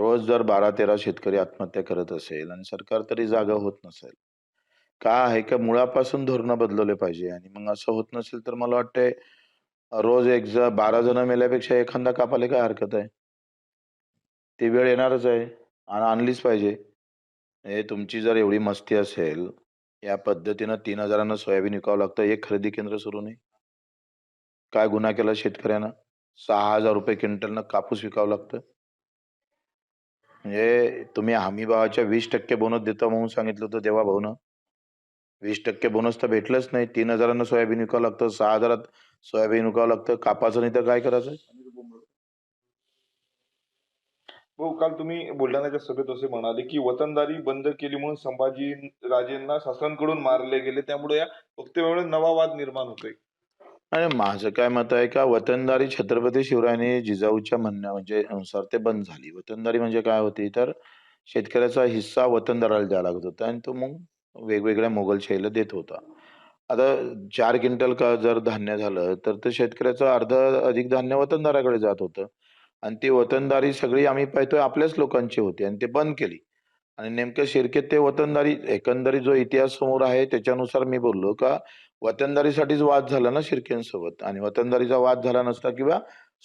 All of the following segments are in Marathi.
रोज जर बारा तेरा शेतकरी आत्महत्या करत असेल आणि सरकार तरी जागा होत नसेल का आहे का मुळापासून धोरणं बदलवले पाहिजे? आणि मग असं होत नसेल तर मला वाटतंय रोज एक ज बारा जण मेल्यापेक्षा एखादा कापाले काय हरकत आहे? ती वेळ येणारच आहे आणि आणलीच पाहिजे. हे तुमची जर एवढी मस्ती असेल या पद्धतीनं तीन हजारानं सोयाबीन विकावं लागतं एक खरेदी केंद्र सुरू नाही. काय गुन्हा केला शेतकऱ्यानं? सहा हजार रुपये क्विंटलनं कापूस विकावं लागतं. म्हणजे तुम्ही हमी भावाच्या वीस टक्के बोनस देतो म्हणून सांगितलं होतं देवा भाऊनं. वीस टक्के बोनस तर भेटलंच नाही. तीन हजारांना सोयाबीन विकावं लागतं. सहा हजारात सोयाबीन विकावं लागतं. कापाचं नाही तर काय करायचं? भाऊ काल तुम्ही बुलढाण्याच्या सभेत असे म्हणाले की वतनदारी बंद केली म्हणून संभाजी राजेंना शासनाकडून मारले गेले. त्यामुळे या वक्तव्यामुळे नवा वाद निर्माण होतोय. आणि माझं काय मत आहे का? वतनदारी छत्रपती शिवरायांनी जिजाऊच्या म्हणण्या म्हणजे अनुसार ते बंद झाली. वतनदारी म्हणजे काय होती? तर शेतकऱ्याचा हिस्सा वतनदाराला द्यावा लागत होता आणि तो मग वेगवेगळ्या मोगलशाहीला देत होता. आता चार क्विंटल का जर धान्य झालं तर ते शेतकऱ्याचं अर्ध अधिक धान्य वतनदाराकडे जात होतं. आणि ती वतनदारी सगळी आम्ही पाहतोय आपल्याच लोकांची होती आणि ते बंद केली. आणि नेमकं शिरकेत ते वतनदारी एकंदरीत जो इतिहास समोर आहे त्याच्यानुसार मी बोललो का वतनदारीसाठीच वाद झाला ना शिर्केंसोबत आणि वतनदारीचा वाद झाला नसता किंवा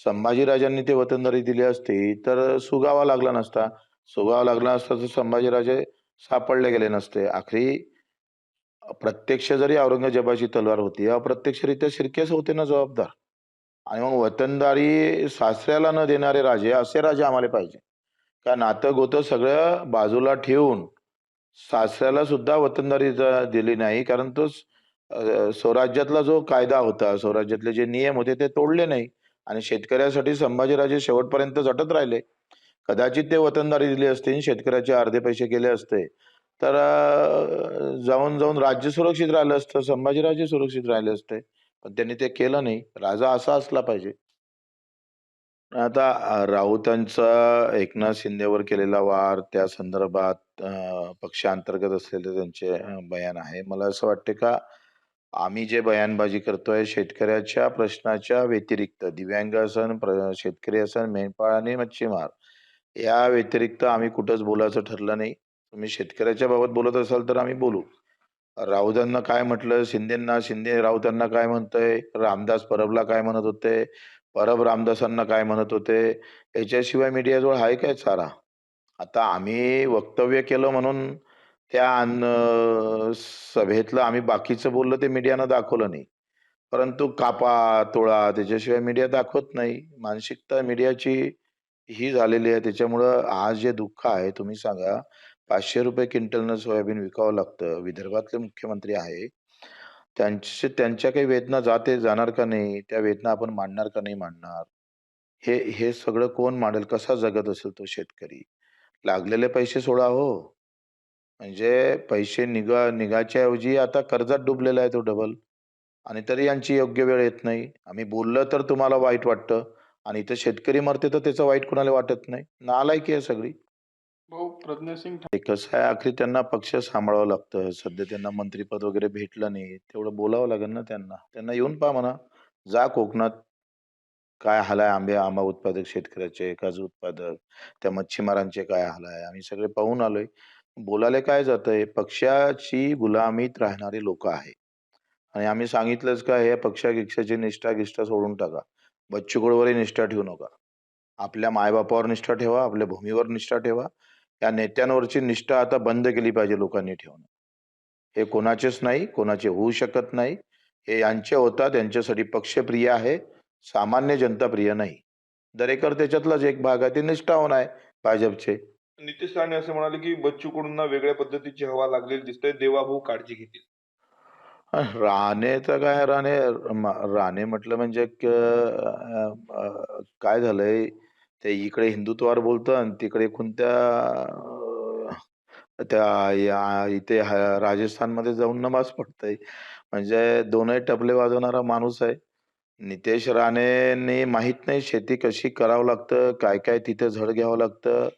संभाजीराजांनी ते वतनदारी दिली असती तर सुगावा लागला नसता. सुगावा लागला नसता तर संभाजीराजे सापडले गेले नसते. आखरी प्रत्यक्ष जरी औरंगजेबाची तलवार होती अप्रत्यक्षरित्या शिर्केच होते ना जबाबदार? आणि मग वतनदारी सासऱ्याला न देणारे राजे असे राजे आम्हाला पाहिजे. का नातं गोतं सगळं बाजूला ठेवून सासऱ्याला सुद्धा वतनदारी दिली नाही कारण तो स्वराज्यातला जो कायदा होता स्वराज्यातले जे नियम होते ते तोडले नाही आणि शेतकऱ्यासाठी संभाजीराजे शेवटपर्यंत झटत राहिले. कदाचित ते वतनदारी दिली असती आणि शेतकऱ्याचे अर्धे पैसे केले असते. तर जाऊन जाऊन राज्य सुरक्षित राहिलं असतं संभाजीराजे सुरक्षित राहिले असते. पण त्यांनी ते केलं नाही. राजा असा असला पाहिजे. आता अं, राऊतांचा एकनाथ शिंदेवर केलेला वार त्या संदर्भात अं, पक्षांतर्गत असलेले त्यांचे बयान आहे. मला असं वाटते का आम्ही जे बयानबाजी करतोय शेतकऱ्याच्या प्रश्नाच्या व्यतिरिक्त दिव्यांग असन प्र- शेतकरी असन मेंढपाळ आणि मच्छीमार या व्यतिरिक्त आम्ही कुठंच बोलायचं ठरलं नाही. तुम्ही शेतकऱ्याच्या बाबत बोलत असाल तर आम्ही बोलू. राऊतांना काय म्हटलं? शिंदेंना शिंदे राऊतांना काय म्हणतंय? रामदास परबला काय म्हणत होते? परब रामदासांना काय म्हणत होते? याच्याशिवाय मीडियाजवळ आहे काय चारा? आता आम्ही वक्तव्य केलं म्हणून त्या अन्न सभेतलं आम्ही बाकीचं बोललो ते मीडियानं दाखवलं नाही. परंतु कापा तोळा त्याच्याशिवाय मीडिया दाखवत नाही. मानसिकता मीडियाची ही झालेली आहे. त्याच्यामुळं आज जे दुःख आहे तुम्ही सांगा पाचशे रुपये क्विंटलनं सोयाबीन विकावं लागतं. विदर्भातले मुख्यमंत्री आहे. त्यांचे त्यांच्या काही वेदना जाते जाणार का नाही? त्या वेदना आपण मांडणार का नाही मांडणार? हे हे सगळं कोण मांडेल? कसा जगत असेल तो शेतकरी? लागलेले पैसे सोडा हो. म्हणजे पैसे निघा निघायच्या ऐवजी आता कर्जात डुबलेला आहे तो डबल आणि तरी यांची योग्य वेळ येत नाही. आम्ही बोललं तर तुम्हाला वाईट वाटतं. आणि इथं शेतकरी मरते तर त्याचं वाईट कुणाला वाटत नाही. नालायकी आहे सगळी. भाऊ प्रज्ञासिंग ते कसं आहे आखरी त्यांना पक्ष सांभाळावं लागतं. सध्या त्यांना मंत्रीपद वगैरे भेटलं नाही. तेवढं बोलावं लागेल ना त्यांना. त्यांना येऊन पहा म्हणा. जा कोकणात. काय हाल आहे आंबे आंबा उत्पादक शेतकऱ्याचे काजू उत्पादक त्या मच्छीमारांचे काय हाल आहे आम्ही सगळे पाहून आलोय. बोलायला काय जातंय? पक्षाची गुलामीत राहणारी लोक आहे आणि आम्ही सांगितलंच का हे पक्षागिक्षाची निष्ठा गिष्ठा सोडून टाका. बच्चू निष्ठा ठेवू नका. आपल्या मायबापावर निष्ठा ठेवा आपल्या भूमीवर निष्ठा ठेवा. या नेत्यांवरची निष्ठा आता बंद केली पाहिजे लोकांनी ठेवणं. हे कोणाचेच नाही कोणाचे होऊ शकत नाही. हे यांचे होतात यांच्यासाठी पक्षप्रिय आहे. सामान्य जनता प्रिय नाही. दरेकर त्याच्यातलाच एक भाग आहे ते निष्ठावन आहे भाजपचे. नितेश राणे असे म्हणाले की बच्चू वेगळ्या पद्धतीची हवा लागलेली दिसते देवाभाऊ काळजी घेतील. राणे तर काय राणे म- राणे म्हटलं म्हणजे क- काय झालंय ते इकडे हिंदुत्वावर बोलतं आणि तिकडे कोणत्या त्या या इथे राजस्थानमध्ये जाऊन नमाज पडतंय. म्हणजे दोनही टपले वाजवणारा माणूस आहे. नितेश राणेंनी माहीत नाही शेती कशी करावं लागतं काय काय तिथे झड घ्यावं लागतं.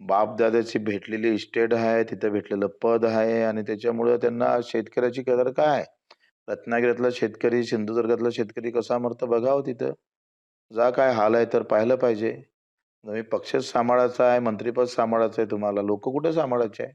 बाप भेटलेली इस्टेट आहे तिथं भेटलेलं पद आहे आणि त्याच्यामुळं त्यांना शेतकऱ्याची कदर काय आहे? रत्नागिरीतला शेतकरी सिंधुदुर्गातला शेतकरी कसा मरतो बघावं तिथं जा काय हाल आहे तर पाहिलं पाहिजे तुम्ही पक्षच सांभाळायचा आहे, मंत्रिपद सांभाळायचं आहे तुम्हाला. लोक कुठे सांभाळायचे आहे?